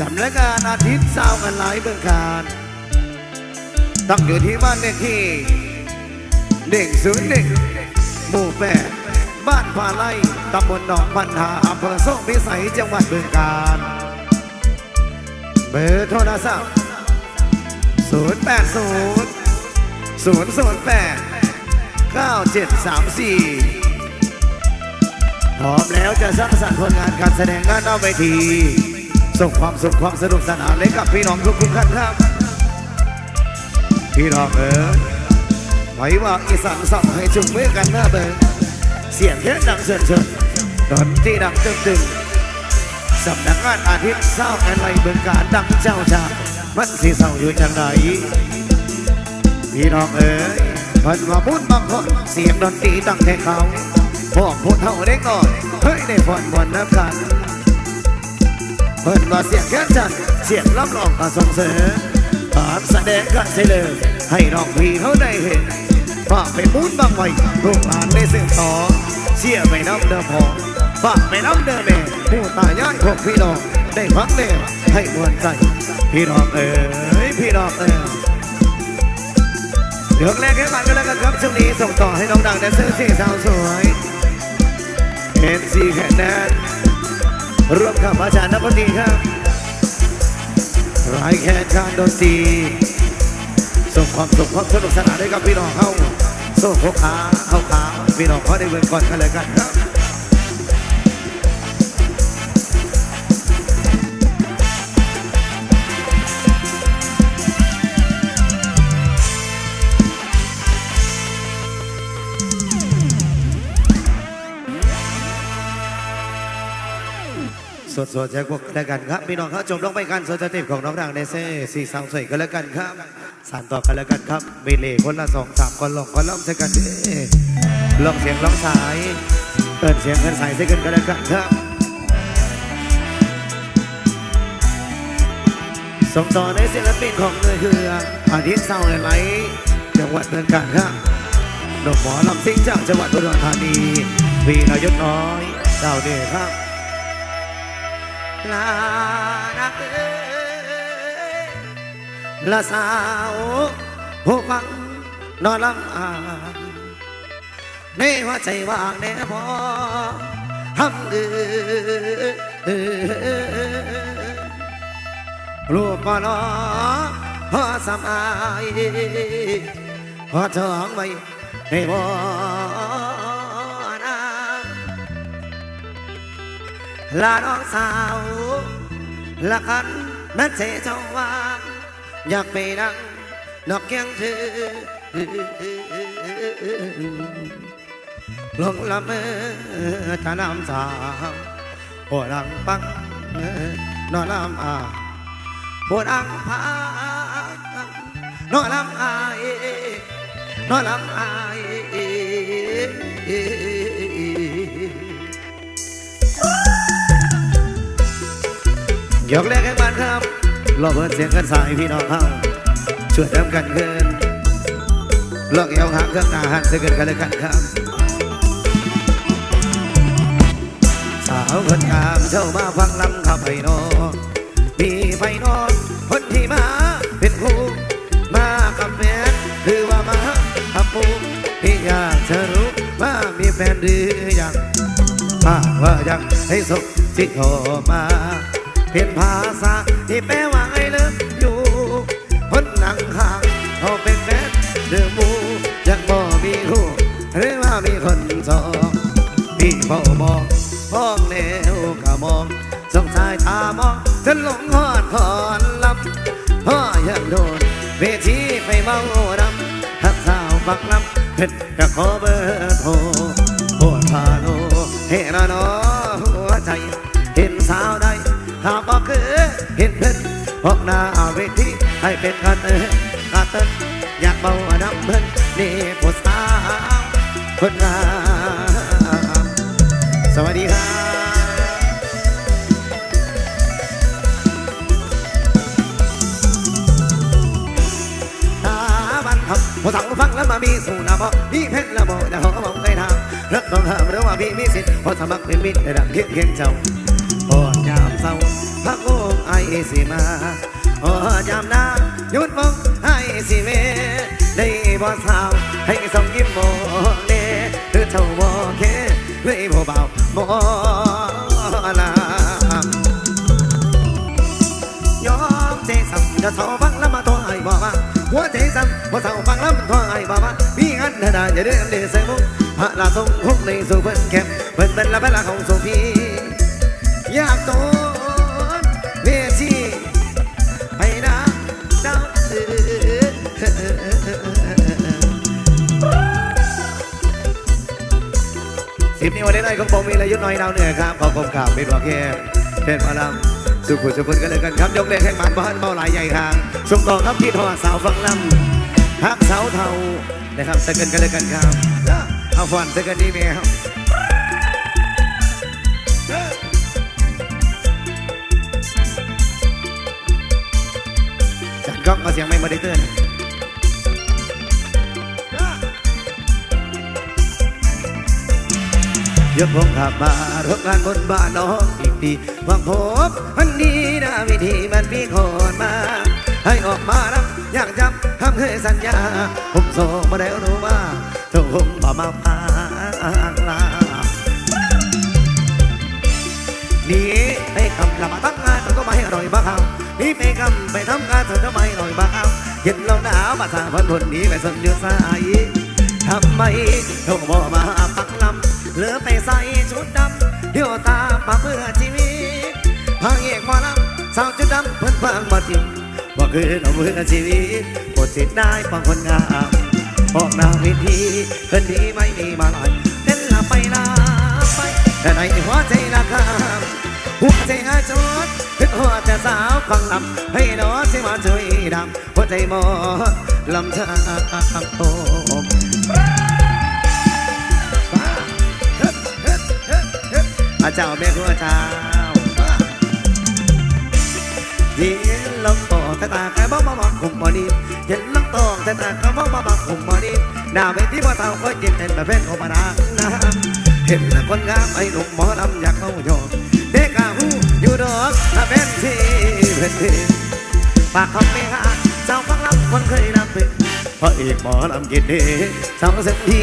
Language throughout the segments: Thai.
สำนักงานอาทิตย์สาวกันหลายเบืองการตั้งอยู่ที่บ้านเลขที่เด็กศูนย์หนึ่งหมู่แปดบ้านพาไล่ตำบลหนองพันธาอำเภอโซ่พิสัยจังหวัดเบืองการเบอร์โทรศัพท์ 0 8 0 0 0 8 9 7 3 4 พร้อมแล้วจะสร้างสรรค์ผลงานการแสดงหน้าหน้าเวที ส่งความสุขความสนุกสนานให้กับพี่น้องทุกทุกท่านครับ พี่น้องเอ๋ยไหวว่าอีสานสับให้จุงมือกันหน้าเบิงเสียงเทศดังเชิญเชิญดนที่ดังตึงตึงสำนักงานอาทิตย์เศร้าอะไรเบิงการดังเจ้าชามันสีเศร้าอยู่จังไหนพี่น้องเอ๋ยเพิ่นมาพูดบางคนเสียงดนตรีดังแท้เขาพวกพูดเท่าได้ก่อนเฮ้ยได้ผ่อนผ่อนนับกัน เพิ่นว่าเสียงแค่จันเสียงรับรองก็ส่งเสริมการแสดงกันเสลยให้น้องพี่เขาได้เห็นฝากไปพูดบางไว้ลูกหลานได้สืบต่อเสียไปน้ำเดิมพอฝากไปน้ำเดิมแม่ผู้ตายย่ายพวกพี่น้องได้ฟังแล้วให้มวนใจพี่น้องเอ๋ยพี่น้องเอ๋ยเดี๋ยวแรกให้มันก็แล้วกันครับช่วงนี้ส่งต่อให้น้องดังแดนเซอร์สี่สาวสวยเอ็นซีแคนแนน ร่วมกับอาจารย์นพดีครับรายแข่งการดนตรีส่งความสุขความสนุกสนานให้กับพี่น้องเข้าส่งพวกขาเข้าขาพี่น้องเขาได้เวิร์ก่อนกันเลยกันครับ สดสดๆจากพวกกันแล้วกันครับพี่น้องเขาจบลงไปกันสดสเต็ปของน้องดังในเซ่สี่สาวสวยกันแล้วกันครับสานต่อกันแล้วกันครับเบเล่คนละสองสามคนลองคนล่องใส่กันเด้อลองเสียงลองสายเปิดเสียงกันสายใส่กันกันแล้วกันครับส่งต่อในศิลปินของเนื้อคืออาทิตย์เศร้าไหลจังหวัดเมืองกาญครับดอกหมอลำซิ่งจากจังหวัดอุดรธานีวีนายศน้อยเจ้าเดชครับ ลานักเอ้ละสาวผู้ฟังนอนลำอ่านในหัวใจว่างแน่พอทำเอือรูปปลอพอสำอายพอทองไว้ในบ่ ลาน้องสาวละคันแม่เสจงวางอยากไปนั่งนอกเกียงเธอลงละเมอตาน้ำสาวปวดังปังนอนลำอาปวดังพังนอนลำอายนอนลำอาย ยกแรกให้มันครับรอเปิดเสียงกันสายพี่น้องเขาช่วยทำกันเกินลอกเอวหางเครื่องตาหันเสกันกันเลยกันครับ สาวคนงามเจ้ามาฟังลำขับไปนอนมีไฟนอนคนที่มาเป็นครูมากับแฟนคือว่ามาขับปูพี่อยากจะรู้ว่ามีแฟนหรือยังถ้าว่ายังให้สุขที่โทรมา เป็นภาษาที่แปลว่าไอ้เลิฟอยู่คนหนังข้างเขาเป็นแฟนเดือมูยังบ่มีคู่หรือว่ามีคนสองพี่เฝ้ามองพ้องแนวก็มองสงสายตามองจนหลงหอดคอนลำพ่อยังโดนเวทีไปเมาดำทักสาวบักลำเพิ่นก็ขอเบอร์โทรปวดพาโลเห็นแล้วเนาะหัวใจเห็นสาวใด ถ้าบอคือเห็นเพิ่นออกหน้าเวทีให้เป็นกันเออกาเต้นอยากเบาน้ำเพิ่นนี่ผู้สาวคนงาสวัสดีครับตาบันครับผู้สั่งฟังแล้วมามีสูนาบอมีเพชรละโบจะขอบอกได้ทางรักต้องห้ามหรือว่าพี่มีสิทธิ์เพราะสมัครเป็นมิตรได้ดังเคียงเคียงเจ้า อดยามเศร้าพักโงไอสิมาโอ้ยามนาหยุดมองให้สิเมได้บ่สาวให้ส่งยิ้มโมเน่คือเท่าบ่เคเลยบ่เบาบ่ลายอมใจสั่งจะเท่าฟังแล้วมาตัวไอบอกว่าหัวใจสั่งพอเท่าฟังแล้วมันตัวไอ้บอกว่าพี่งันเธอได้อย่าเดินเดือดใส่มุกพระลาทรงคุกในสู่เพิ่นแคมเพิ่นเป็นละเป็นละของสุพีอยากโต สิบนี้วันนี้ได้ของผมมีระยุทธ์น้อยดาวเหนือครับขอบคุณครับเป็นว่าแค่เป็นพลังสุขุสุขุนกันเลยกันครับยกเล็กแข่งมันบ้านเบาหลายใหญ่ครับส่งต่อครับพี่ทอสาวฟังลำฮักสาวเทานะครับสกันกันเลยกันครับเอาฟันสกันดีไหมครับจัดกล้องก็เสียงไม่มาได้เตือน ยกพงขับมาร่วมงานบนบ้านน้องอีกทีหวังพบวันนี้นะวิธีมันพี่คนมา ให้ออกมาแล้วอยากจำทำเคยสัญญา ผมโซมาได้รู้ว่าทุกคงบ่มาพางลาหนีไปคำละมาตั้งงานก็ไม่อร่อยบ้าเขาหนีไปคำไปทำงานเธอทำไมอร่อยบ้าเขาเห็นเราหนาวมาสาพันคนนี้ไปสนเดือดสายทำไมเขาบอกมาปัก หลือไปใส่ชุดดำเดี๋ยวตามมาเพื่อชีวิตพางเอกหมอลำสาวชุดดำเพิ่นฟังมาทิมว่าคือเราเมื่อชีวิตปวดสิทธิ์ได้ฟังคนงามออกหน้าเวทีคนดีไม่มีมาลายเต้นละไปลาไปแต่ในหัวใจละคามหัวใจอาจดถึงหัวแต่สาวฟังลำให้น้องที่มาช่วยดำหัวใจหมอลำชาโอ เจ้าแม่ครัวเจ้าเห็นลำตอกแต่ตาแค่บ่มาบักคุมบ่ดีเห็นลำตอกแต่ตาแค่บ่มาบักคุมบ่ดีหน้าเวทีบ่เท่าก็เจ็บเป็นแบบเป็นโอปนานะเห็นคนงามไอ้หนุ่มหมอลำอยากเข้าโยกเด็กกะหูอยู่ดอกถ้าเป็นที่เป็นที่ปากคำไม่หาเจ้าฟังลำคนเคยนำเป็นพระเอกหมอลำกินดีสาวเส้นที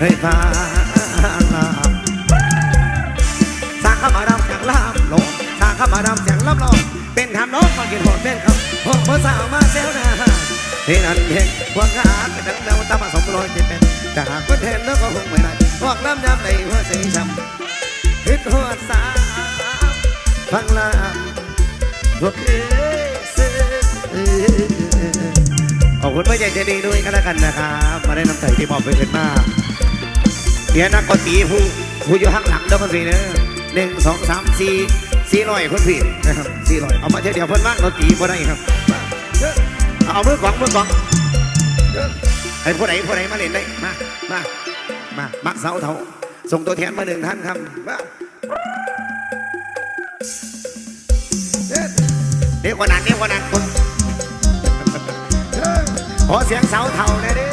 ให้พา เป็นคำน้องมากินหอดเป็นคำหอดภาษาวมาเซลนาที่นั่นเองพวกงานเป็นดังเดาตามาสมรอยที่เป็นแต่หากคนเห็นแล้วก็คงไม่ได้พวกน้ำยำในหัวใจช้ำฮิตหัวสาวฟังลาพวกเอซื้อขอบคุณพระใจใจดีด้วยกันแล้วกันนะครับ มาได้น้ำใจที่มอบไปเป็นมากเดี๋ยวนักกตีผู้ผู้อยู่ข้างหลังเด้อคนพี่เนอะหนึ่งสองสามสี่สี่ร้อยคนพี่นะครับ สี่ร้อยเอามาเทเดียวเพิ่นว่างกตีบ่ได้ครับ เอามือกวางมือกวางให้ผู้ใดผู้ใดมาเล่นได้มามามามักเสาเถาส่งตัวแทนมาหนึ่งท่านครับมาเดี๋ยวกว่านั้นเดี๋ยวกว่านั้นคนขอเสียงเสาเถาหน่อยดิ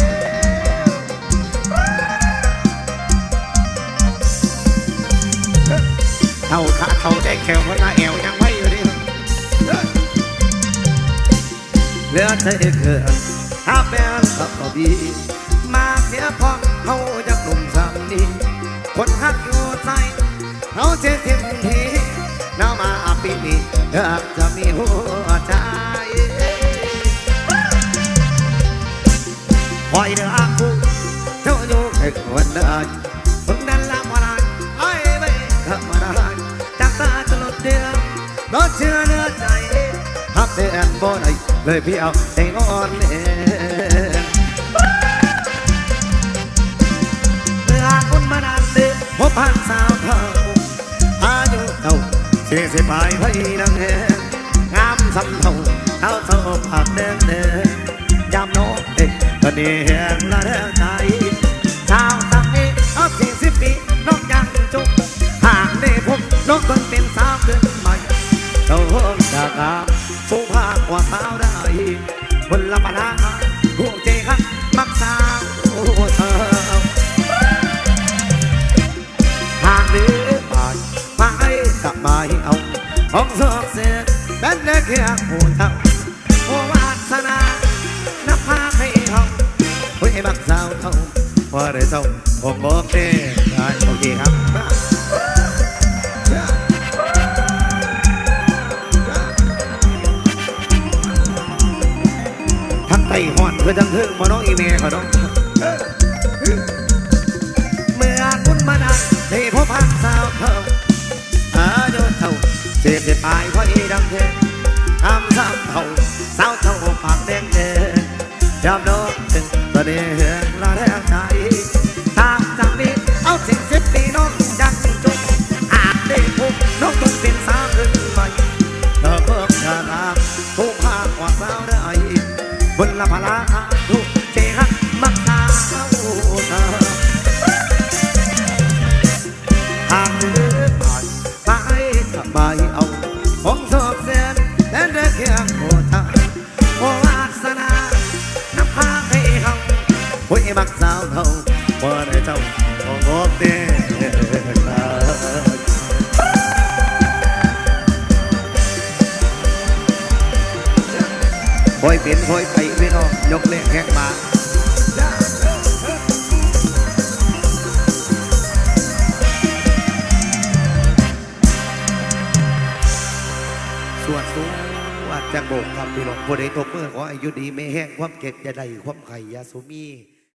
เท่าขาเท่าได้แขวพนาแอวยัง เหลือเธอเกิดถ้าเป็นสับบีมาเสียพอเขาจะกลุ่มสามนี้คนหักอยู่ใจเขาเจ็บทิมทีน้ามาปีนี้อยากจะมีหัวใจคอยเดืออากูเจ้าอยู่แค่คนเดินคนนั้นละมาลายไอ้ไม่ธรรมดาจากตาจะหลุดเดียวรอเชื่อเนื้อใจหักเดือนบ่ได้ เลยพี่เอาใจอ่อนเล่นเมื่อคนมานานเด็กพบผ่านสาวเท่าอายุเท่าเสียสิบปลายพี่นังแหงงามสำเท่าเท่าเท่าปากแดงแดงยามโน้เด็กก็เดียงละเด้อใจชาวตั้งนี้เอาสี่สิบปีน้อกยังจุกห่างได้พบน้องกคน แม่นได้แค่ผู้เท่าโอวาสนานับพาให้เขาเฮ้บักสาวเท่าพอได้เท่าผมบอกเด้ได้โอเคครับทั้งไต้หอนเพื่อทั้งเทิงมาน้องอีเมขอน้องเมื่อคุณมาได้ได้พบพันสาวเท่าอายุเท่าเจ็บเจ็บตายเพราะ ยา คอยเป็นคอยไปพี่น้องยกเล่นแข่งมาสวดสูงวัดจะโบกครับพี่น้องผู้ใดตบมือขออายุดีไม่แห้งความเก็บอย่าได้ความไข่ยาสุมี